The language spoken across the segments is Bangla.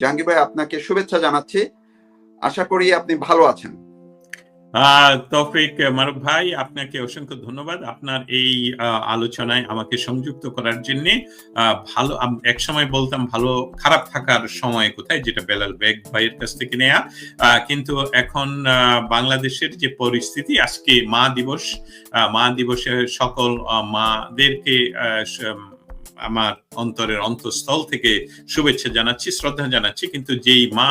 জাহাঙ্গীর ভাই আপনাকে শুভেচ্ছা জানাচ্ছি। আশা করি আপনি ভালো আছেন। তৌফিক ভাই, আপনাকে অসংখ্য ধন্যবাদ। আপনার এই আলোচনায় আমাকে সংযুক্ত করার জন্য ভালো এক সময় বলতাম ভালো, খারাপ থাকার সময় কোথায়? যেটা বেলাল বেগ ভাইয়ের কাছ থেকে নেয়া। কিন্তু এখন বাংলাদেশের যে পরিস্থিতি, আজকে মা দিবস মা দিবসে সকল মাদেরকে আমার অন্তরের অন্তঃস্থল থেকে শুভেচ্ছা জানাচ্ছি, শ্রদ্ধা জানাচ্ছি, কিন্তু যেই মা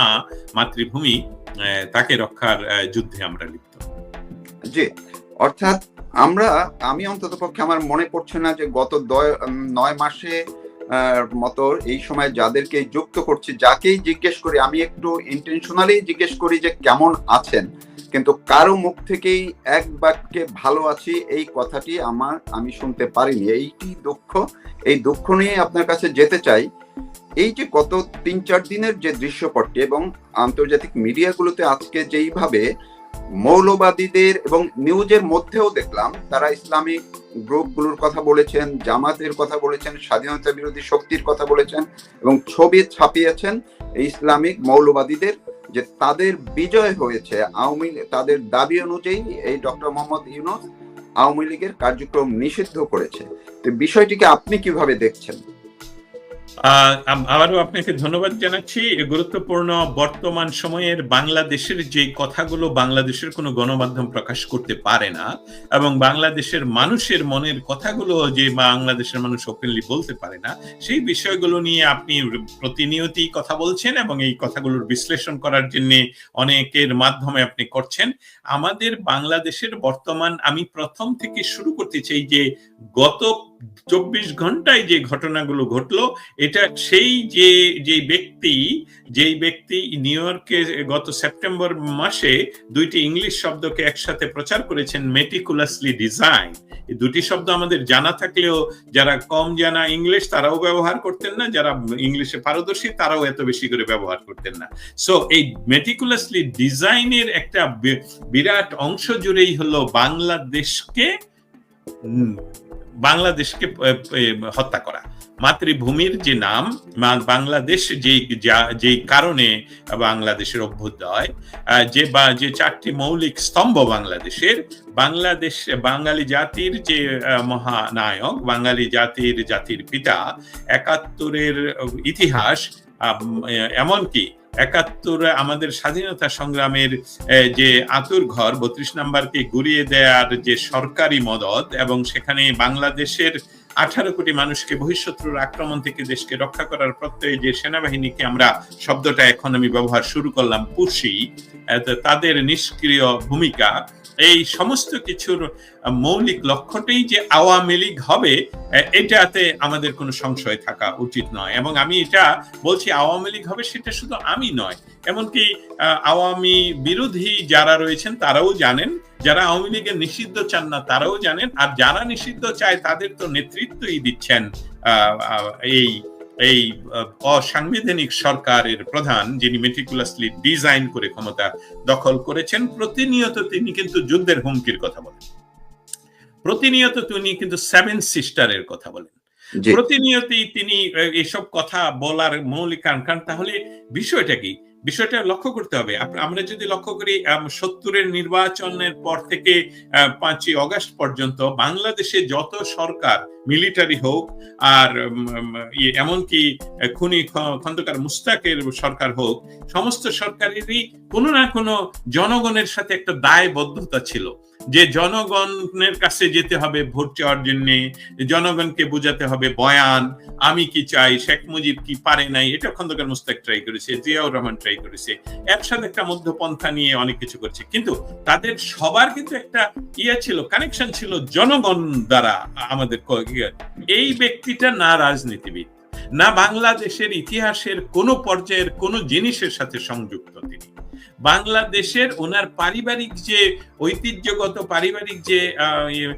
মাতৃভূমি তাকে রক্ষার যুদ্ধে আমরা লিপ্ত। জি, অর্থাৎ আমরা, আমি অন্তত পক্ষে আমার মনে পড়ছে না যে গত নয় মাসে মতো এই সময় যাদেরকে যুক্ত করছি, যাকেই জিজ্ঞেস করি, আমি একটু ইন্টেনশনালি জিজ্ঞেস করি যে কেমন আছেন? কিন্তু কারও মুখ থেকেই এক বাক্যে ভালো আছি, এই কথাটি আমার, আমি শুনতে পারিনি। এইটি দুঃখ? এই দুঃখ নিয়ে আপনার কাছে যেতে চাই। এই যে গত তিন চার দিনের যে দৃশ্যপটটি এবং আন্তর্জাতিক মিডিয়াগুলোতে আজকে যেইভাবে মৌলবাদীদের এবং নিউজের মধ্যেও দেখলাম, তারা ইসলামিক গ্রুপগুলোর কথা বলেছেন, জামাতের কথা বলেছেন, স্বাধীনতা বিরোধী শক্তির কথা বলেছেন এবং ছবি ছাপিয়েছেন ইসলামিক মৌলবাদীদের। যে তাদের বিজয় হয়েছে আওয়ামী তাদের দাবি অনুযায়ী এই ডক্টর মোহাম্মদ ইউনুস আওয়ামী লীগের কার্যক্রম নিষিদ্ধ করেছে। তো বিষয়টিকে আপনি কীভাবে দেখছেন? আবারও আপনাকে ধন্যবাদ জানাচ্ছি। গুরুত্বপূর্ণ বর্তমান সময়ের বাংলাদেশের যে কথাগুলো বাংলাদেশের কোনো গণমাধ্যম প্রকাশ করতে পারে না এবং বাংলাদেশের মানুষের মনের কথাগুলো যে বাংলাদেশের মানুষ ওপেনলি বলতে পারে না, সেই বিষয়গুলো নিয়ে আপনি প্রতিনিয়তই কথা বলছেন এবং এই কথাগুলোর বিশ্লেষণ করার জন্য অনেকের মাধ্যমে আপনি করছেন। আমাদের বাংলাদেশের বর্তমান, আমি প্রথম থেকে শুরু করতে চাই যে গত চব্বিশ ঘন্টায় যে ঘটনাগুলো ঘটলো, এটা সেই যে যে ব্যক্তি, যেই ব্যক্তি নিউ ইয়র্কে গত সেপ্টেম্বর মাসে দুইটি ইংলিশ শব্দকে একসাথে প্রচার করেছেন মেটিকুলাসলি ডিজাইন দুটি শব্দ আমাদের জানা থাকলেও যারা কম জানা ইংলিশ তারাও ব্যবহার করতেন না। যারা ইংলিশে পারদর্শী, তারাও এত বেশি করে ব্যবহার করতেন না। সো এই মেটিকুলাসলি ডিজাইনের একটা বিরাট অংশ জুড়েই হলো বাংলাদেশকে বাংলাদেশকে হত্যা করা। মাতৃভূমির যে নাম বাংলাদেশ যে, যেই কারণে বাংলাদেশের অভ্যুদয় যে বা, যে চারটি মৌলিক স্তম্ভ বাংলাদেশের, বাংলাদেশ, বাঙালি জাতির যে মহানায়ক, বাঙালি জাতির জাতির পিতা, একাত্তরের ইতিহাস এমনকি একাত্তর আমাদের স্বাধীনতা সংগ্রামের যে আতুর ঘর, বত্রিশ নাম্বারকে গুড়িয়ে দেওয়ার যে সরকারি মদত এবং সেখানে বাংলাদেশের আঠারো কোটি মানুষকে বহিঃশত্রুর আক্রমণ থেকে দেশকে রক্ষা করার প্রত্যয়ে যে সেনাবাহিনীকে আমরা শব্দটা এখন আমি ব্যবহার শুরু করলাম পুষি তাদের নিষ্ক্রিয় ভূমিকা। এই সমস্ত কিছুর মৌলিক লক্ষ্যটাই যে আওয়ামী লীগ হবে এটাতে আমাদের কোনো সংশয় থাকা উচিত নয়। এবং আমি এটা বলছি আওয়ামী লীগ হবে সেটা শুধু আমি নয়। এমনকি আওয়ামী বিরোধী যারা রয়েছেন তারাও জানেন যারা আওয়ামী লীগের নিষিদ্ধ চান না তারাও জানেন। আর যারা নিষিদ্ধ চায় তাদের তো নেতৃত্বই দিচ্ছেন এই এই অসাংবিধানিক সরকারের প্রধান যিনি মেটিকুলাসলি ডিজাইন করে ক্ষমতা দখল করেছেন প্রতিনিয়ত তিনি কিন্তু যুদ্ধের হুমকির কথা বলেন। প্রতিনিয়ত তিনি কিন্তু সেভেন সিস্টারের কথা বলেন। প্রতিনিয়তই তিনি এসব কথা বলার মৌলিক কারণ কারণ তাহলে বিষয়টা কি? বিষয়টা লক্ষ্য করতে হবে। আমরা যদি লক্ষ্য করি সত্তরের নির্বাচনের পর থেকে পাঁচই অগস্ট পর্যন্ত বাংলাদেশে যত সরকার মিলিটারি হোক আর ইয়ে, এমনকি খুনি খন্দকার মুস্তাকের সরকার হোক সমস্ত সরকারেরই কোনো না কোনো জনগণের সাথে একটা দায়বদ্ধতা ছিল যে জনগণের কাছে যেতে হবে ভোট চাওয়ার জন্য জনগণকে বোঝাতে হবে বয়ান আমি কি চাই শেখ মুজিব কি পারে নাই এটা খন্দকার মুস্তাক ট্রাই করেছে জিয়াউর রহমান ট্রাই করেছে। একসাথে একটা মধ্যপন্থা নিয়ে অনেক কিছু করছে। কিন্তু তাদের সবার কিন্তু একটা ইয়ে ছিল কানেকশন ছিল জনগণ দ্বারা আমাদের ইয়ে। এই ব্যক্তিটা না রাজনীতিবিদ, না বাংলাদেশের ইতিহাসের কোনো পর্যায়ের কোনো জিনিসের সাথে সংযুক্ত তিনি। বাংলাদেশের ওনার পারিবারিক যে ঐতিহ্যগত পারিবারিক যে ইয়ে,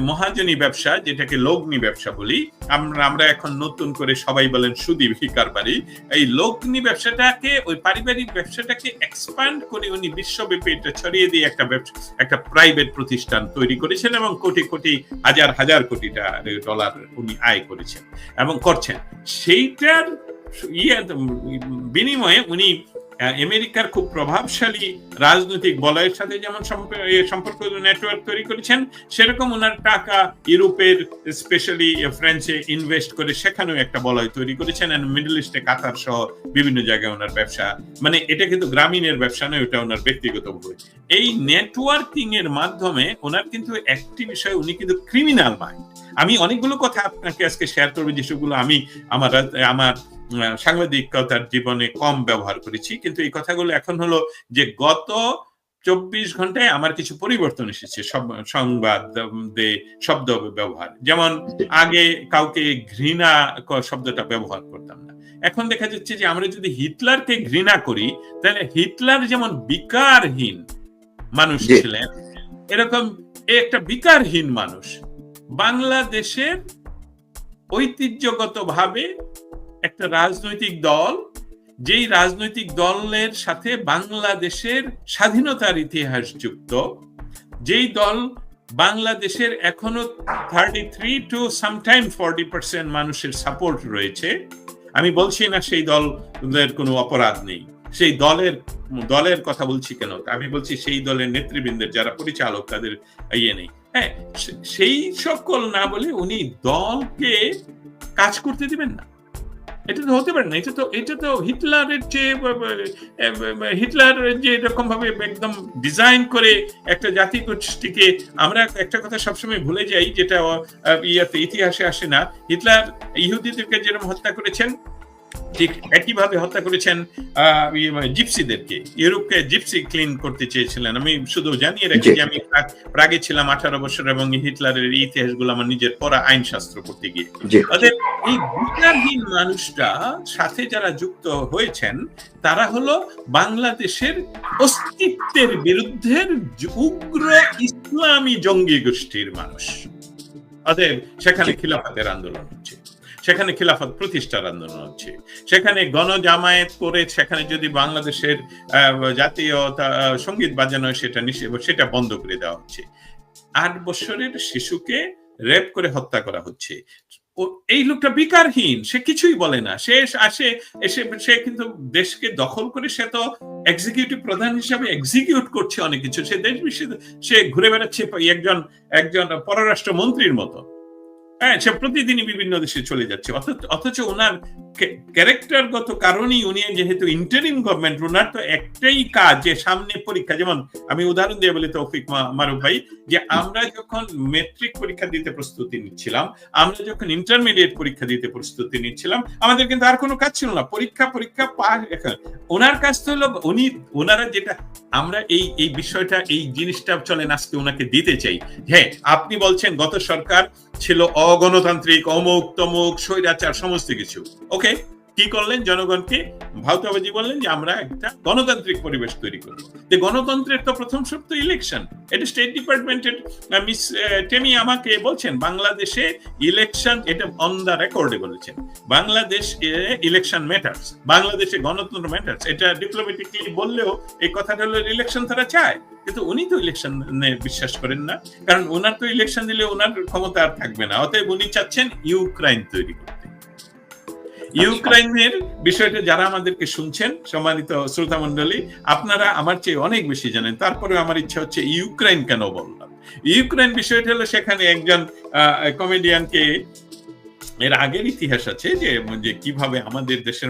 মহাজনী ব্যবসা যেটাকে লগ্নি ব্যবসা বলি আমরা আমরা এখন নতুন করে সবাই বলেন সুদী কারবারি এই লগ্নি ব্যবসাটাকে ওই পারিবারিক ব্যবসাটাকে এক্সপ্যান্ড করে উনি বিশ্বব্যাপী এটা ছড়িয়ে দিয়ে একটা একটা প্রাইভেট প্রতিষ্ঠান তৈরি করেছেন এবং কোটি কোটি হাজার হাজার কোটি ডলার উনি আয় করেছেন এবং করছেন। সেইটার ইয়ে বিনিময়ে উনি আমেরিকার খুব প্রভাবশালী রাজনৈতিক বলয়ের সাথে যেমন সম্পর্ক নেটওয়ার্ক তৈরি করেছেন, সেরকম ওনার টাকা ইউরোপের স্পেশালি ফ্রান্সে ইনভেস্ট করে সেখানেও একটা বলয় তৈরি করেছেন মিডল ইস্টে কাতার সহ বিভিন্ন জায়গায় ওনার ব্যবসা। মানে এটা কিন্তু গ্রামীণের ব্যবসা নয়, ওটা ওনার ব্যক্তিগত বই। এই নেটওয়ার্কিং এর মাধ্যমে ওনার কিন্তু একটি বিষয়, উনি কিন্তু ক্রিমিনাল মাইন্ড আমি অনেকগুলো কথা আপনাকে আজকে শেয়ার করব যেসবগুলো আমি আমার আমার সাংবাদিকতার জীবনে কম ব্যবহার করেছি কিন্তু এই কথাগুলো এখন হলো যে গত চব্বিশ ঘন্টায় আমার কিছু পরিবর্তন এসেছে সংবাদ শব্দ ব্যবহার। যেমন আগে কাউকে ঘৃণা শব্দটা ব্যবহার করতাম না। এখন দেখা যাচ্ছে যে আমরা যদি হিটলারকে ঘৃণা করি তাহলে হিটলার যেমন বিকারহীন মানুষ। ছিলেন এরকম একটা বিকারহীন মানুষ। বাংলাদেশের ঐতিহ্যগতভাবে একটা রাজনৈতিক দল, যেই রাজনৈতিক দলের সাথে বাংলাদেশের স্বাধীনতার ইতিহাস যুক্ত, যেই দল বাংলাদেশের এখনও thirty three to sometime forty percent মানুষের সাপোর্ট রয়েছে, আমি বলছি না সেই দলের কোনো অপরাধ নেই। সেই দলের দলের কথা বলছি কেন? আমি বলছি সেই দলের নেতৃবৃন্দের যারা পরিচালক, তাদের ইয়ে নেই। হ্যাঁ সেই সকল না বলে উনি দলকে কাজ করতে দিবেন না। এটা তো হতে পারে না, এটা তো এটা তো হিটলারের যে হিটলার যে এরকম ভাবে একদম ডিজাইন করে একটা জাতি গোষ্ঠীকে আমরা একটা কথা সবসময় ভুলে যাই, যেটা ইয়াতে ইতিহাসে আসে না। হিটলার ইহুদিদেরকে যেরকম হত্যা করেছেন ঠিক একইভাবে হত্যা করেছেন ইয়ে মানে জিপসিদেরকে। ইউরোপকে জিপসি ক্লিন করতে চেয়েছিলেন। আমি শুধু জানিয়ে রাখি যে আমি প্রাগে ছিলাম আঠারো বছর এবং হিটলারের এই ইতিহাসগুলো আমার নিজের পড়া আইন শাস্ত্র পড়তে গিয়ে। অতএব এই বিচারহীন মানুষটা সাথে যারা যুক্ত হয়েছেন তারা হলো বাংলাদেশের অস্তিত্বের বিরুদ্ধে উগ্র ইসলামী জঙ্গি গোষ্ঠীর মানুষ। অতএব সেখানে খিলাফতের আন্দোলন হচ্ছে। সেখানে খিলাফত প্রতিষ্ঠার আন্দোলন হচ্ছে। সেখানে গণজামায়াত করে সেখানে যদি বাংলাদেশের জাতীয় সংগীত বাজানো সেটা সেটা বন্ধ করে দেওয়া হচ্ছে। আট বছরের শিশুকে রেপ করে হত্যা করা হচ্ছে। এই লোকটা বিকারহীন, সে কিছুই বলে না। সে আসে এসে, সে কিন্তু দেশকে দখল করে সে তো এক্সিকিউটিভ প্রধান হিসাবে এক্সিকিউট করছে অনেক কিছু। সে দেশ বিশ্বে সে ঘুরে বেড়াচ্ছে একজন একজন পররাষ্ট্র মন্ত্রীর মতো। হ্যাঁ সে প্রতিদিনই বিভিন্ন দেশে চলে যাচ্ছে। অথচ ওনার ক্যারেক্টারগত কারণেই উনি যেহেতু ইন্টারিম গভর্নমেন্ট ওনার তো একটাই কাজ যে সামনে পরীক্ষা, যেমন আমি উদাহরণ দিয়ে বলি তৌফিক মারুফ ভাই, যে আমরা যখন মেট্রিক পরীক্ষা দিতে প্রস্তুতি নিচ্ছিলাম, আমরা যখন ইন্টারমিডিয়েট পরীক্ষা দিতে প্রস্তুতি নিচ্ছিলাম, আমাদের কিন্তু আর কোনো কাজ ছিল না। পরীক্ষা পরীক্ষা পাস ওনার কাজ তো হলো উনি ওনারা যেটা আমরা এই এই বিষয়টা, এই জিনিসটা চলেন, আজকে ওনাকে দিতে চাই। হ্যাঁ আপনি বলছেন গত সরকার ছিল অগণতান্ত্রিক অমুক তমুক স্বৈরাচার সমস্ত কিছু। ওকে কি করলেন? জনগণকে ভাউতাবাজি বললেন যে আমরা একটা গণতান্ত্রিক পরিবেশ তৈরি করব যে গণতন্ত্রের তো প্রথম শর্ত ইলেকশন এটা স্টেট ডিপার্টমেন্টের মিস টেমি আমাকে বলছেন, বাংলাদেশে ইলেকশন এটা অন দ্য রেকর্ডে বলেছেন। বাংলাদেশ ইলেকশন ম্যাটার্স বাংলাদেশে গণতন্ত্র ম্যাটার্স এটা ডিপ্লোমেটিকলি বললেও এই কথাটা হলো ইলেকশন তারা চায়। কিন্তু উনি তো ইলেকশন বিশ্বাস করেন না। কারণ ওনার তো ইলেকশন দিলে ওনার ক্ষমতা আর থাকবে না। অতএব উনি চাচ্ছেন ইউক্রাইন তৈরি করতে। ইউক্রাইনের বিষয়টা যারা আমাদেরকে শুনছেন, সম্মানিত শ্রোতা মন্ডলী আপনারা আমার চেয়ে অনেক বেশি জানেন। তারপরে আমার ইচ্ছা হচ্ছে ইউক্রাইন কেন বললাম? ইউক্রাইন বিষয়টা হলো সেখানে একজন কমেডিয়ানকে এর আগের ইতিহাস আছে যে কীভাবে আমাদের দেশের